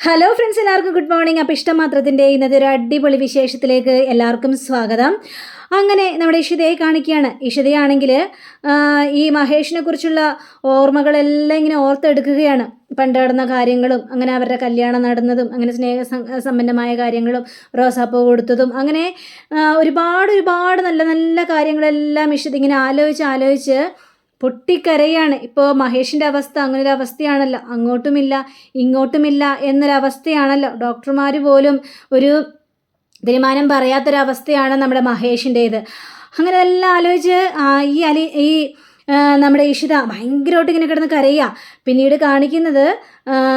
Hello friends എല്ലാവർക്കും good morning appam ഇഷ്ടം മാത്രത്തിന്റെ ഇന്നത്തെ ഒരു അടിപൊളി വിശേഷത്തിലേക്ക് എല്ലാവർക്കും സ്വാഗതം. അങ്ങനെ നമ്മുടെ ഇഷിതയെ കാണിക്കുകയാണ്. ഇഷിതയാണെങ്കിൽ ഈ മഹേഷിനെ കുറിച്ചുള്ള ഓർമ്മകളെല്ലാം ഇങ്ങനെ ഓർത്തെടുക്കുകയാണ്. പണ്ട് നടന്ന കാര്യങ്ങളും അങ്ങനെ അവരുടെ കല്യാണം നടന്നതും അങ്ങനെ സ്നേഹ സമ്പന്നമായ കാര്യങ്ങളും റോസാപ്പൂ കൊടുത്തതും അങ്ങനെ ഒരുപാട് ഒരുപാട് നല്ല നല്ല കാര്യങ്ങളെല്ലാം ഇഷിത ഇങ്ങനെ ആലോചിച്ച് ആലോചിച്ച് പൊട്ടിക്കരയാണ്. ഇപ്പോൾ മഹേഷിന്റെ അവസ്ഥ അങ്ങനൊരു അവസ്ഥയാണല്ലോ. അങ്ങോട്ടുമില്ല ഇങ്ങോട്ടുമില്ല എന്നൊരവസ്ഥയാണല്ലോ. ഡോക്ടർമാർ പോലും ഒരു തീരുമാനം പറയാത്തൊരവസ്ഥയാണ് നമ്മുടെ മഹേഷിന്റേത് അങ്ങനെ എല്ലാം ആലോചിച്ച് ഈ അലി ഈ നമ്മുടെ ഇഷിത ഭയങ്കരമായിട്ട് ഇങ്ങനെ കിടന്ന് കരയുക. പിന്നീട് കാണിക്കുന്നത്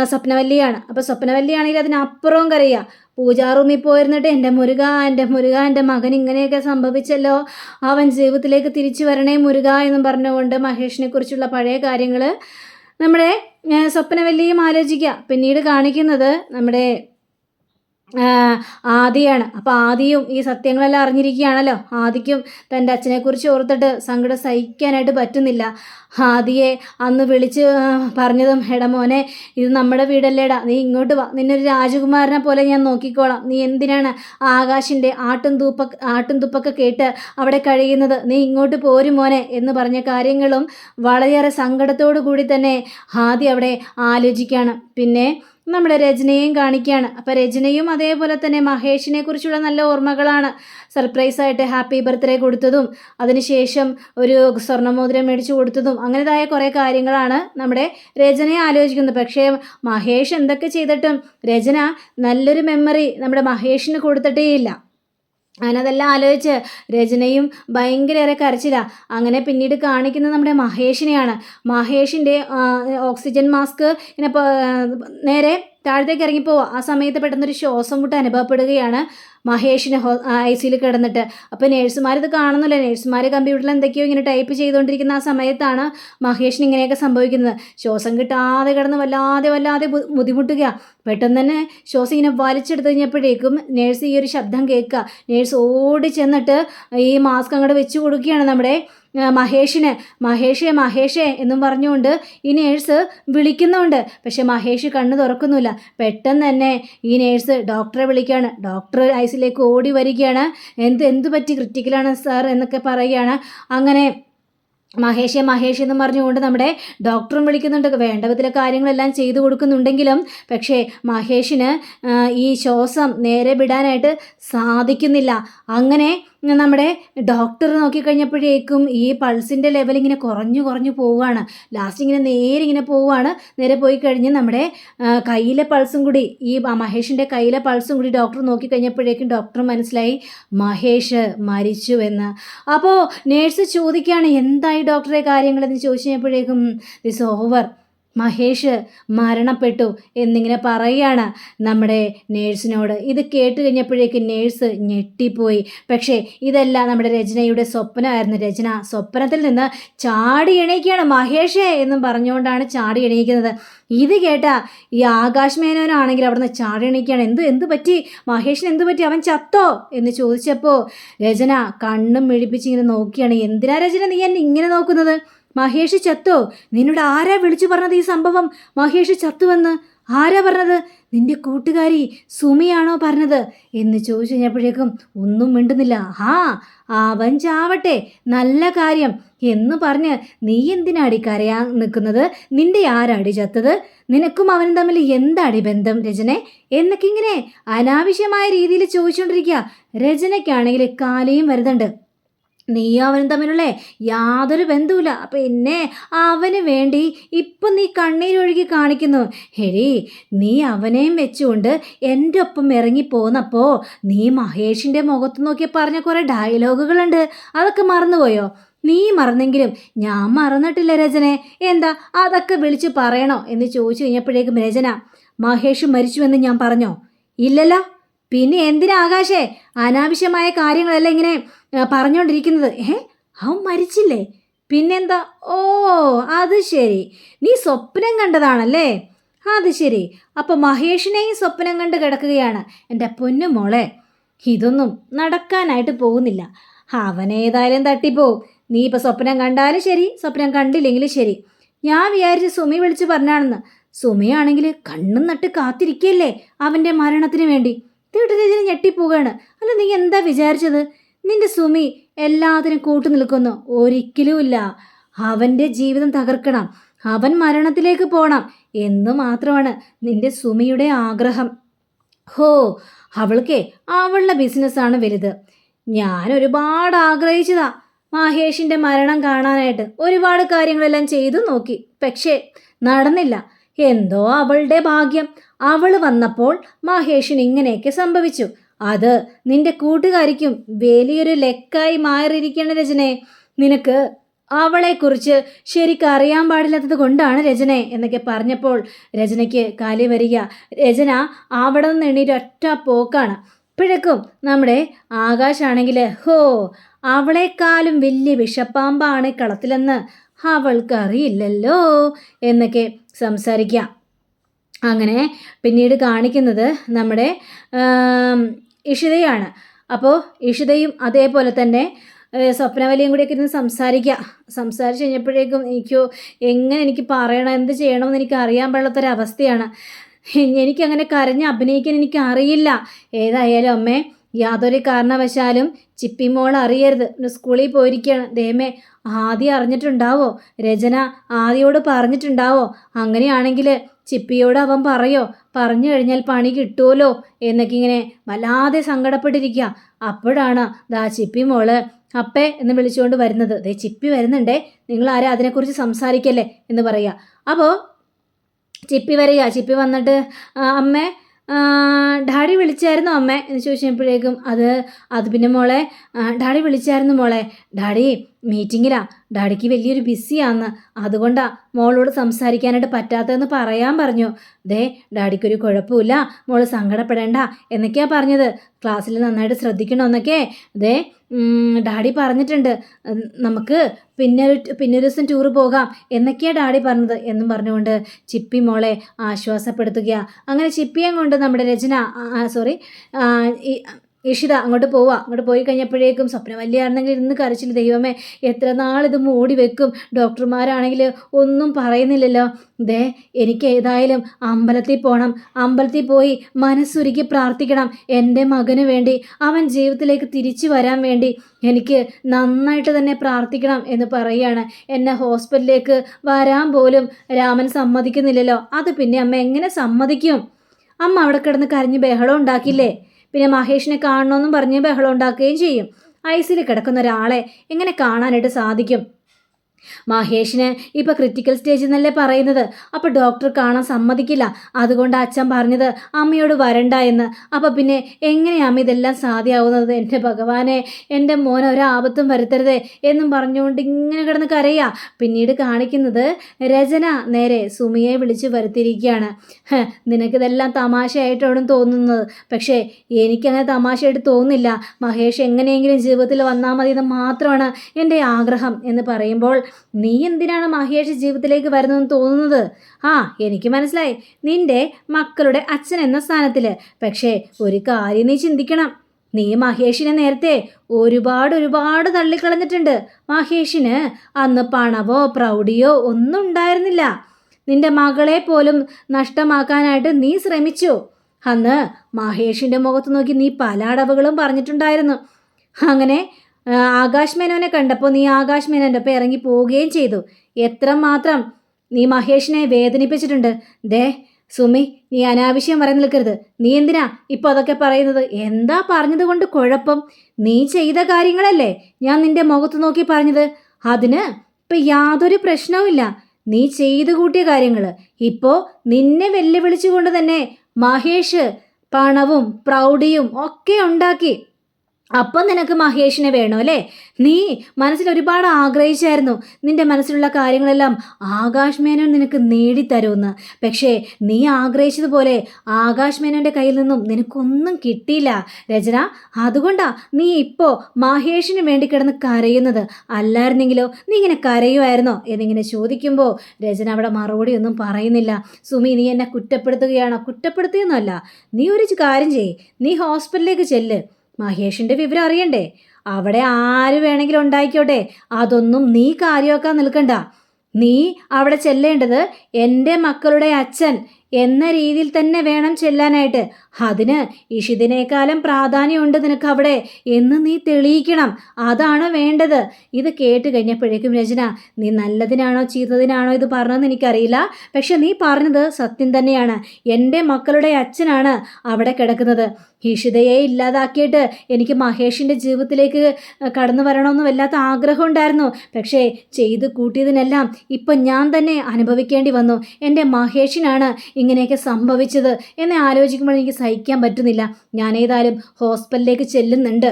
സ്വപ്നവല്ലിയാണ്. അപ്പോൾ സ്വപ്നവല്ലിയാണെങ്കിൽ അതിനപ്പുറവും കരയുക. പൂജാ റൂമിൽ പോയിരുന്നിട്ട് എന്റെ മുരുക എന്റെ മുരുക എന്റെ മകൻ ഇങ്ങനെയൊക്കെ സംഭവിച്ചല്ലോ. അവൻ ജീവിതത്തിലേക്ക് തിരിച്ചു വരണേ മുരുക എന്നും പറഞ്ഞുകൊണ്ട് മഹേഷിനെ കുറിച്ചുള്ള പഴയ കാര്യങ്ങൾ നമ്മുടെ സ്വപ്നവല്ലിയും ആലോചിക്കുക പിന്നീട് കാണിക്കുന്നത് നമ്മുടെ ആദിയാണ്. അപ്പോൾ ആദിയും ഈ സത്യങ്ങളെല്ലാം അറിഞ്ഞിരിക്കുകയാണല്ലോ. ആദിക്കും തന്റെ അച്ഛനെക്കുറിച്ച് ഓർത്തിട്ട് സങ്കടം സഹിക്കാനായിട്ട് പറ്റുന്നില്ല. ആദിയെ അന്ന് വിളിച്ച് പറഞ്ഞതും എടാ ഇത് നമ്മുടെ വീടല്ലേടാ. നീ ഇങ്ങോട്ട് വാ. നിന്നൊരു രാജകുമാരനെ പോലെ ഞാൻ നോക്കിക്കോളാം. നീ എന്തിനാണ് ആകാശിന്റെ ആട്ടും തൂപ്പ ആട്ടും തുപ്പൊക്കെ കേട്ട് അവിടെ കഴിയുന്നത്? നീ ഇങ്ങോട്ട് പോരും മോനെ എന്ന് പറഞ്ഞ കാര്യങ്ങളും വളരെയേറെ സങ്കടത്തോടു കൂടി തന്നെ ആദി അവിടെ ആലോചിക്കുകയാണ്. പിന്നെ നമ്മുടെ രചനയും കാണിക്കുകയാണ്. അപ്പോൾ രചനയും അതേപോലെ തന്നെ മഹേഷിനെ കുറിച്ചുള്ള നല്ല ഓർമ്മകളാണ്. സർപ്രൈസായിട്ട് ഹാപ്പി ബർത്ത്ഡേ കൊടുത്തതും അതിനുശേഷം ഒരു സ്വർണമോതിരം മേടിച്ചു കൊടുത്തതും അങ്ങനെതായ കുറേ കാര്യങ്ങളാണ് നമ്മുടെ രചനയെ ആലോചിക്കുന്നത്. പക്ഷേ മഹേഷ് എന്തൊക്കെ ചെയ്തിട്ടും രചന നല്ലൊരു മെമ്മറി നമ്മുടെ മഹേഷിന് കൊടുത്തിട്ടേയില്ല. അങ്ങനെ അതെല്ലാം ആലോചിച്ച് രചനയും ഭയങ്കരേറെ കരച്ചില്ല അങ്ങനെ പിന്നീട് കാണിക്കുന്നത് നമ്മുടെ മഹേഷിനെയാണ്. മഹേഷിന്റെ ഓക്സിജൻ മാസ്ക് ഇങ്ങനെ നേരെ താഴത്തേക്ക് ഇറങ്ങിപ്പോവുക ആ സമയത്ത് പെട്ടെന്നൊരു ശ്വാസം മുട്ട് അനുഭവപ്പെടുകയാണ്. മഹേഷിന് ഹോ ഐ സിയിൽ കിടന്നിട്ട്. അപ്പോൾ നേഴ്സുമാരിത് കാണുന്നില്ല. നേഴ്സുമാർ കമ്പ്യൂട്ടറിൽ എന്തൊക്കെയോ ഇങ്ങനെ ടൈപ്പ് ചെയ്തുകൊണ്ടിരിക്കുന്ന ആ സമയത്താണ് മഹേഷിന് ഇങ്ങനെയൊക്കെ സംഭവിക്കുന്നത്. ശ്വാസം കിട്ടാതെ കിടന്ന് വല്ലാതെ വല്ലാതെ ബുദ്ധിമുട്ടുക. പെട്ടെന്ന് തന്നെ ശ്വാസം ഇങ്ങനെ വലിച്ചെടുത്ത് കഴിഞ്ഞപ്പോഴേക്കും നേഴ്സ് ഈ ഒരു ശബ്ദം കേൾക്കുക. നേഴ്സ് ഓടി ചെന്നിട്ട് ഈ മാസ്ക് അങ്ങോട്ട് വെച്ച് കൊടുക്കുകയാണ് നമ്മുടെ മഹേഷിന് മഹേഷേ മഹേഷേ എന്നും പറഞ്ഞുകൊണ്ട് ഈ നേഴ്സ് വിളിക്കുന്നുണ്ട്. പക്ഷെ മഹേഷ് കണ്ണ് തുറക്കുന്നില്ല. പെട്ടെന്ന് തന്നെ ഈ നേഴ്സ് ഡോക്ടറെ വിളിക്കുകയാണ്. ഡോക്ടർ ഐസിലേക്ക് ഓടി വരികയാണ്. എന്ത് എന്ത് പറ്റി? ക്രിറ്റിക്കലാണ് സാർ എന്നൊക്കെ പറയുകയാണ്. അങ്ങനെ മഹേഷെ മഹേഷ് എന്ന് പറഞ്ഞുകൊണ്ട് നമ്മുടെ ഡോക്ടറും വിളിക്കുന്നുണ്ട്. വേണ്ട വിധത്തിലെ കാര്യങ്ങളെല്ലാം ചെയ്തു കൊടുക്കുന്നുണ്ടെങ്കിലും പക്ഷേ മഹേഷിന് ഈ ശ്വാസം നേരെ വിടാനായിട്ട് സാധിക്കുന്നില്ല. അങ്ങനെ നമ്മുടെ ഡോക്ടർ നോക്കിക്കഴിഞ്ഞപ്പോഴേക്കും ഈ പൾസിന്റെ ലെവൽ ഇങ്ങനെ കുറഞ്ഞു കുറഞ്ഞു പോവുകയാണ്. ലാസ്റ്റ് ഇങ്ങനെ നേരെ ഇങ്ങനെ പോവുകയാണ്. നേരെ പോയി കഴിഞ്ഞ് നമ്മുടെ കയ്യിലെ പൾസും കൂടി ഈ മഹേഷിന്റെ കയ്യിലെ പൾസും കൂടി ഡോക്ടർ നോക്കിക്കഴിഞ്ഞപ്പോഴേക്കും ഡോക്ടർ മനസ്സിലായി മഹേഷ് മരിച്ചു എന്ന്. അപ്പോൾ നേഴ്സ് ചോദിക്കുകയാണ് എന്തായി ഡോക്ടറെ കാര്യങ്ങളെന്ന്? ചോദിച്ചു കഴിഞ്ഞപ്പോഴേക്കും ദിസ് ഓവർ മഹേഷ് മരണപ്പെട്ടു എന്നിങ്ങനെ പറയുകയാണ്. നമ്മുടെ നേഴ്സിനോട് ഇത് കേട്ട് കഴിഞ്ഞപ്പോഴേക്കും നേഴ്സ് ഞെട്ടിപ്പോയി. പക്ഷേ ഇതെല്ലാം നമ്മുടെ രചനയുടെ സ്വപ്നമായിരുന്നു. രചന സ്വപ്നത്തിൽ നിന്ന് ചാടി എണീക്കുകയാണ് മഹേഷേ എന്നും പറഞ്ഞുകൊണ്ടാണ് ചാടി എണീക്കുന്നത്. ഇത് കേട്ടാ ഈ ആകാശ് മേനോനാണെങ്കിൽ അവിടുന്ന് ചാടി എണീക്കുകയാണ്. എന്ത് എന്ത് പറ്റി? മഹേഷിന് എന്ത് പറ്റി? അവൻ ചത്തോ? എന്ന് ചോദിച്ചപ്പോൾ രചന കണ്ണും മിഴിപ്പിച്ച് ഇങ്ങനെ നോക്കിയാണ്. എന്തിനാ രചന നീ എന്നെ ഇങ്ങനെ നോക്കുന്നത്? മഹേഷ് ചത്തോ? നിന്നോട് ആരാ വിളിച്ചു പറഞ്ഞത് ഈ സംഭവം? മഹേഷ് ചത്തുവെന്ന് ആരാ പറഞ്ഞത്? നിന്റെ കൂട്ടുകാരി സുമിയാണോ പറഞ്ഞത്? എന്ന് ചോദിച്ചു കഴിഞ്ഞപ്പോഴേക്കും ഒന്നും മിണ്ടുന്നില്ല. ഹാ അവൻ ചാവട്ടെ നല്ല കാര്യം. എന്ന് പറഞ്ഞ് നീ എന്തിനാടി കരയാൻ നിൽക്കുന്നത്? നിന്റെ ആരാടി ചത്തത്? നിനക്കും അവനും തമ്മിൽ എന്താടി ബന്ധം രചനെ എന്നൊക്കെ ഇങ്ങനെ അനാവശ്യമായ രീതിയിൽ ചോദിച്ചുകൊണ്ടിരിക്കുക രചനയ്ക്കാണെങ്കിൽ കാലയും വരുന്നുണ്ട്. നീ അവനും തമ്മിലുള്ളേ യാതൊരു ബന്ധവുമില്ല. പിന്നെ അവന് വേണ്ടി ഇപ്പം നീ കണ്ണീരൊഴുകി കാണിക്കുന്നു. ഹെരി നീ അവനെയും വെച്ചുകൊണ്ട് എന്റെ ഒപ്പം ഇറങ്ങി പോന്നപ്പോൾ നീ മഹേഷിന്റെ മുഖത്ത് നോക്കി പറഞ്ഞ കുറേ ഡയലോഗുകളുണ്ട്. അതൊക്കെ മറന്നുപോയോ? നീ മറന്നെങ്കിലും ഞാൻ മറന്നിട്ടില്ല രചനെ എന്താ? അതൊക്കെ വിളിച്ച് പറയണോ? എന്ന് ചോദിച്ചു കഴിഞ്ഞപ്പോഴേക്കും രചന മഹേഷ് മരിച്ചുവെന്ന് ഞാൻ പറഞ്ഞോ? ഇല്ലല്ലോ? പിന്നെ എന്തിനാ ആകാശേ? അനാവശ്യമായ കാര്യങ്ങളെല്ലാം ഇങ്ങനെ പറഞ്ഞുകൊണ്ടിരിക്കുന്നത് ഏ? അവൻ മരിച്ചില്ലേ? പിന്നെന്താ? ഓ അത് ശരി. നീ സ്വപ്നം കണ്ടതാണല്ലേ? അത് ശരി. അപ്പോൾ മഹേഷിനെയും സ്വപ്നം കണ്ട് കിടക്കുകയാണ് എന്റെ പൊന്നു മോളെ. ഇതൊന്നും നടക്കാനായിട്ട് പോകുന്നില്ല. അവനേതായാലും തട്ടിപ്പോവും. നീ ഇപ്പോൾ സ്വപ്നം കണ്ടാലും ശരി സ്വപ്നം കണ്ടില്ലെങ്കിലും ശരി. ഞാൻ വിചാരിച്ച് സുമി വിളിച്ച് പറഞ്ഞാണെന്ന്. സുമയാണെങ്കിൽ കണ്ണും നട്ട് കാത്തിരിക്കല്ലേ അവന്റെ മരണത്തിന് വേണ്ടി? തീട്ട് രജന ഞെട്ടിപ്പോവുകയാണ്. അല്ല നീ എന്താ വിചാരിച്ചത്? നിന്റെ സുമി എല്ലാത്തിനും കൂട്ടു നിൽക്കുന്നു. ഒരിക്കലുമില്ല. അവന്റെ ജീവിതം തകർക്കണം. അവൻ മരണത്തിലേക്ക് പോകണം എന്ന് മാത്രമാണ് നിന്റെ സുമിയുടെ ആഗ്രഹം. ഹോ അവൾക്കേ അവളുടെ ബിസിനസ്സാണ് വലുത്. ഞാൻ ഒരുപാട് ആഗ്രഹിച്ചതാ മഹേഷിന്റെ മരണം കാണാനായിട്ട്. ഒരുപാട് കാര്യങ്ങളെല്ലാം ചെയ്തു നോക്കി. പക്ഷേ നടന്നില്ല. എന്തോ അവളുടെ ഭാഗ്യം. അവൾ വന്നപ്പോൾ മഹേഷിന് ഇങ്ങനെയൊക്കെ സംഭവിച്ചു. അത് നിന്റെ കൂട്ടുകാരിക്കും വലിയൊരു ലെക്കായി മാറിയിരിക്കണം രചനയെ നിനക്ക് അവളെക്കുറിച്ച് ശരിക്കും അറിയാൻ പാടില്ലാത്തത് കൊണ്ടാണ് രചന എന്നൊക്കെ പറഞ്ഞപ്പോൾ രചനയ്ക്ക് കാലി വരിക. രചന അവിടെ നിന്ന് എണീറ്റ് ഒറ്റ പോക്കാണ്. ഇപ്പോഴേക്കും നമ്മുടെ ആകാശാണെങ്കിൽ ഹോ അവളെക്കാളും വലിയ വിഷപ്പാമ്പാണ് കളത്തിലെന്ന് അവൾക്കറിയില്ലല്ലോ എന്നൊക്കെ സംസാരിക്കാം. അങ്ങനെ പിന്നീട് കാണിക്കുന്നത് നമ്മുടെ ഇഷിതയാണ്. അപ്പോൾ ഇഷിതയും അതേപോലെ തന്നെ സ്വപ്നവലിയും കൂടിയൊക്കെ ഇരുന്ന് സംസാരിക്കുക സംസാരിച്ച് കഴിഞ്ഞപ്പോഴേക്കും എനിക്ക് എങ്ങനെ എനിക്ക് പറയണം എന്ത് ചെയ്യണമെന്ന് എനിക്ക് അറിയാൻ പാടില്ലാത്തൊരവസ്ഥയാണ്. എനിക്കങ്ങനെ കരഞ്ഞ് അഭിനയിക്കാൻ എനിക്ക് അറിയില്ല ഏതായാലും അമ്മേ യാതൊരു കാരണവശാലും ചിപ്പി മോൾ അറിയരുത്. സ്കൂളിൽ പോയിരിക്കുകയാണ് ദേമേ ആദ്യം അറിഞ്ഞിട്ടുണ്ടാവോ? രചന ആദ്യയോട് പറഞ്ഞിട്ടുണ്ടാവോ? അങ്ങനെയാണെങ്കിൽ ചിപ്പിയോട് അവൻ പറയോ? പറഞ്ഞു കഴിഞ്ഞാൽ പണി കിട്ടുമല്ലോ എന്നൊക്കെ ഇങ്ങനെ വല്ലാതെ സങ്കടപ്പെട്ടിരിക്കുക അപ്പോഴാണ് ദാ ചിപ്പി മോൾ അപ്പേ എന്ന് വിളിച്ചുകൊണ്ട് വരുന്നത്. ദേ ചിപ്പി വരുന്നുണ്ടേ. നിങ്ങൾ ആരെ അതിനെക്കുറിച്ച് സംസാരിക്കല്ലേ എന്ന് പറയുക. അപ്പോൾ ചിപ്പി വരിക. ചിപ്പി വന്നിട്ട് അമ്മേ ഡാഡി വിളിച്ചായിരുന്നു അമ്മ എന്ന് ചോദിച്ചപ്പോഴേക്കും അത് അത് പിന്നെ മോളെ ഡാഡി വിളിച്ചായിരുന്നു മോളെ. ഡാഡി മീറ്റിങ്ങിലാ. ഡാഡിക്ക് വലിയൊരു ബിസിയാന്ന്. അതുകൊണ്ടാ മോളോട് സംസാരിക്കാനായിട്ട് പറ്റാത്തതെന്ന് പറയാൻ പറഞ്ഞു. ദേ ഡാഡിക്കൊരു കുഴപ്പമില്ല. മോൾ സങ്കടപ്പെടേണ്ട. എന്നൊക്കെയാ പറഞ്ഞത്. ക്ലാസ്സിൽ നന്നായിട്ട് ശ്രദ്ധിക്കണമെന്നൊക്കെ. ദേ ഡാഡി പറഞ്ഞിട്ടുണ്ട്. നമുക്ക് പിന്നെ പിന്നെ ദിവസം ടൂറ് പോകാം. എന്നൊക്കെയാണ് ഡാഡി പറഞ്ഞത്. എന്നും പറഞ്ഞുകൊണ്ട് ചിപ്പി മോളെ ആശ്വാസപ്പെടുത്തുക അങ്ങനെ ചിപ്പിയെ കൊണ്ട് നമ്മുടെ രചന സോറി ഇഷിത അങ്ങോട്ട് പോവാ. അങ്ങോട്ട് പോയി കഴിഞ്ഞപ്പോഴേക്കും സ്വപ്നവല്ലിയാണെങ്കിൽ ഇന്ന് കരച്ചിൽ ദൈവമേ എത്ര നാളിത് മൂടി വെക്കും? ഡോക്ടർമാരാണെങ്കിൽ ഒന്നും പറയുന്നില്ലല്ലോ. ദേ എനിക്ക് ഏതായാലും അമ്പലത്തിൽ പോകണം അമ്പലത്തിൽ പോയി മനസ്സുരുക്കി പ്രാർത്ഥിക്കണം. എന്റെ മകന് വേണ്ടി അവൻ ജീവിതത്തിലേക്ക് തിരിച്ചു വരാൻ വേണ്ടി എനിക്ക് നന്നായിട്ട് തന്നെ പ്രാർത്ഥിക്കണം എന്ന് പറയുകയാണ് എന്നെ ഹോസ്പിറ്റലിലേക്ക് വരാൻ പോലും രാമൻ സമ്മതിക്കുന്നില്ലല്ലോ. അത് പിന്നെ അമ്മ എങ്ങനെ സമ്മതിക്കും? അമ്മ അവിടെ കിടന്ന് കരഞ്ഞ് ബഹളം ഉണ്ടാക്കില്ലേ? പിന്നെ മഹേഷിനെ കാണണമെന്നും പറഞ്ഞ് ബഹളം ഉണ്ടാക്കുകയും ചെയ്യും. ഐസിൽ കിടക്കുന്ന ഒരാളെ എങ്ങനെ കാണാനായിട്ട് സാധിക്കും? മഹേഷിന് ഇപ്പൊ ക്രിറ്റിക്കൽ സ്റ്റേജ് എന്നല്ലേ പറയുന്നത്. അപ്പോൾ ഡോക്ടർ കാണാൻ സമ്മതിക്കില്ല. അതുകൊണ്ട് അച്ഛൻ പറഞ്ഞത് അമ്മയോട് വരണ്ട എന്ന്. അപ്പോൾ പിന്നെ എങ്ങനെയാണ് ഇതെല്ലാം സാധ്യമാവുന്നത് എന്റെ ഭഗവാനെ എന്റെ മോൻ ഒരാപത്തും വരുത്തരുതേ എന്നും പറഞ്ഞുകൊണ്ട് ഇങ്ങനെ കിടന്ന് കരയുക പിന്നീട് കാണിക്കുന്നത് രചന നേരെ സുമിയെ വിളിച്ച് വരുത്തിയിരിക്കുകയാണ്. "ഹ്, നിനക്കിതെല്ലാം തമാശയായിട്ടാണ് തോന്നുന്നത്. പക്ഷേ എനിക്കങ്ങനെ തമാശയായിട്ട് തോന്നുന്നില്ല. മഹേഷ് എങ്ങനെയെങ്കിലും ജീവിതത്തിൽ വന്നാൽ മതി എന്ന് മാത്രമാണ് എന്റെ ആഗ്രഹം എന്ന് പറയുമ്പോൾ നീ എന്തിനാണ് മഹേഷ് ജീവിതത്തിലേക്ക് വരുന്നതെന്ന് തോന്നുന്നത്? ആ എനിക്ക് മനസ്സിലായി. നിന്റെ മക്കളുടെ അച്ഛൻ എന്ന സ്ഥാനത്തിൽ പക്ഷേ ഒരു കാര്യം നീ ചിന്തിക്കണം. നീ മഹേഷിനെ നേരത്തെ ഒരുപാട് ഒരുപാട് തള്ളിക്കളഞ്ഞിട്ടുണ്ട്. മഹേഷിന് അന്ന് പണവോ പ്രൗഢിയോ ഒന്നും ഉണ്ടായിരുന്നില്ല. നിന്റെ മകളെ പോലും നഷ്ടമാക്കാനായിട്ട് നീ ശ്രമിച്ചു. അന്ന് മഹേഷിന്റെ മുഖത്ത് നോക്കി നീ പല അടവുകളും പറഞ്ഞിട്ടുണ്ടായിരുന്നു. അങ്ങനെ ആകാശ് മേനോനെ കണ്ടപ്പോൾ നീ ആകാശ് മേനോന്റെ ഒപ്പം ഇറങ്ങി പോവുകയും ചെയ്തു. എത്രമാത്രം നീ മഹേഷിനെ വേദനിപ്പിച്ചിട്ടുണ്ട്. ദേ സുമി നീ അനാവശ്യം പറയാൻ നിൽക്കരുത്. നീ എന്തിനാ ഇപ്പോൾ അതൊക്കെ പറയുന്നത്? എന്താ പറഞ്ഞത് കൊണ്ട് കുഴപ്പം? നീ ചെയ്ത കാര്യങ്ങളല്ലേ ഞാൻ നിന്റെ മുഖത്ത് നോക്കി പറഞ്ഞത്? അതിന് ഇപ്പം യാതൊരു പ്രശ്നവുമില്ല നീ ചെയ്തു കൂട്ടിയ കാര്യങ്ങൾ. ഇപ്പോൾ നിന്നെ വെല്ലുവിളിച്ചുകൊണ്ട് തന്നെ മഹേഷ് പണവും പ്രൗഢിയും ഒക്കെ ഉണ്ടാക്കി. അപ്പം നിനക്ക് മഹേഷിനെ വേണോ അല്ലേ? നീ മനസ്സിൽ ഒരുപാട് ആഗ്രഹിച്ചായിരുന്നു നിന്റെ മനസ്സിലുള്ള കാര്യങ്ങളെല്ലാം ആകാശ് മേനോൻ നിനക്ക് നേടിത്തരുമെന്ന്. പക്ഷേ നീ ആഗ്രഹിച്ചതുപോലെ ആകാശ് മേനോന്റെ കയ്യിൽ നിന്നും നിനക്കൊന്നും കിട്ടിയില്ല രചന. അതുകൊണ്ടാ നീ ഇപ്പോൾ മഹേഷിന് വേണ്ടി കിടന്ന് കരയുന്നത്. അല്ലായിരുന്നെങ്കിലോ നീ ഇങ്ങനെ കരയുമായിരുന്നോ? എന്നിങ്ങനെ ചോദിക്കുമ്പോൾ രചന അവിടെ മറുപടി ഒന്നും പറയുന്നില്ല. സുമി നീ എന്നെ കുറ്റപ്പെടുത്തുകയാണോ? കുറ്റപ്പെടുത്തുകയെന്നല്ല നീ ഒരു കാര്യം ചെയ്യ്. നീ ഹോസ്പിറ്റലിലേക്ക് ചെല്ല്. മഹേഷിന്റെ വിവരം അറിയണ്ടേ? അവിടെ ആര് വേണമെങ്കിലും ഉണ്ടായിക്കോട്ടെ. അതൊന്നും നീ കാര്യമാക്കാൻ നിൽക്കണ്ട. നീ അവിടെ ചെല്ലേണ്ടത് എന്റെ മക്കളുടെ അച്ഛൻ എന്ന രീതിയിൽ തന്നെ വേണം ചെല്ലാനായിട്ട്. അതിന് ഇഷിതിനേക്കാളും പ്രാധാന്യമുണ്ട് നിനക്ക് അവിടെ എന്ന് നീ തെളിയിക്കണം. അതാണ് വേണ്ടത്. ഇത് കേട്ട് കഴിഞ്ഞപ്പോഴേക്കും രചന നീ നല്ലതിനാണോ ചീത്തതിനാണോ ഇത് പറഞ്ഞതെന്ന് എനിക്കറിയില്ല. പക്ഷെ നീ പറഞ്ഞത് സത്യം തന്നെയാണ്. എന്റെ മക്കളുടെ അച്ഛനാണ് അവിടെ കിടക്കുന്നത്. ഇഷിതയെ ഇല്ലാതാക്കിയിട്ട് എനിക്ക് മഹേഷിന്റെ ജീവിതത്തിലേക്ക് കടന്നു വരണമെന്ന് വല്ലാത്ത ആഗ്രഹം ഉണ്ടായിരുന്നു. പക്ഷേ ചെയ്ത് കൂട്ടിയതിനെല്ലാം ഇപ്പം ഞാൻ തന്നെ അനുഭവിക്കേണ്ടി വന്നു. എന്റെ മഹേഷിനാണ് ഇങ്ങനെയൊക്കെ സംഭവിച്ചത് എന്നെ ആലോചിക്കുമ്പോൾ എനിക്ക് സഹിക്കാൻ പറ്റുന്നില്ല. ഞാനേതായാലും ഹോസ്പിറ്റലിലേക്ക് ചെല്ലുന്നുണ്ട്.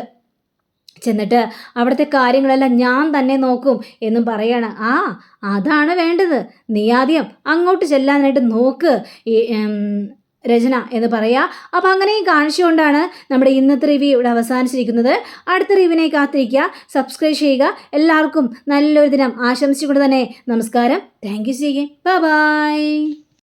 ചെന്നിട്ട് അവിടുത്തെ കാര്യങ്ങളെല്ലാം ഞാൻ തന്നെ നോക്കും എന്നും പറയാണ്. ആ അതാണ് വേണ്ടത്. നീ ആദ്യം അങ്ങോട്ട് ചെല്ലാനായിട്ട് നോക്ക് രചന എന്ന് പറയാ. അപ്പോൾ അങ്ങനെയും കാണിച്ചുകൊണ്ടാണ് നമ്മുടെ ഇന്നത്തെ റിവ്യൂ ഇവിടെ അവസാനിച്ചിരിക്കുന്നത്. അടുത്ത റിവ്യൂവിനെ കാത്തിരിക്കുക. സബ്സ്ക്രൈബ് ചെയ്യുക. എല്ലാവർക്കും നല്ലൊരു ദിനം ആശംസിച്ചുകൊണ്ട് തന്നെ നമസ്കാരം. താങ്ക് യു ചെയ്യേ ബൈ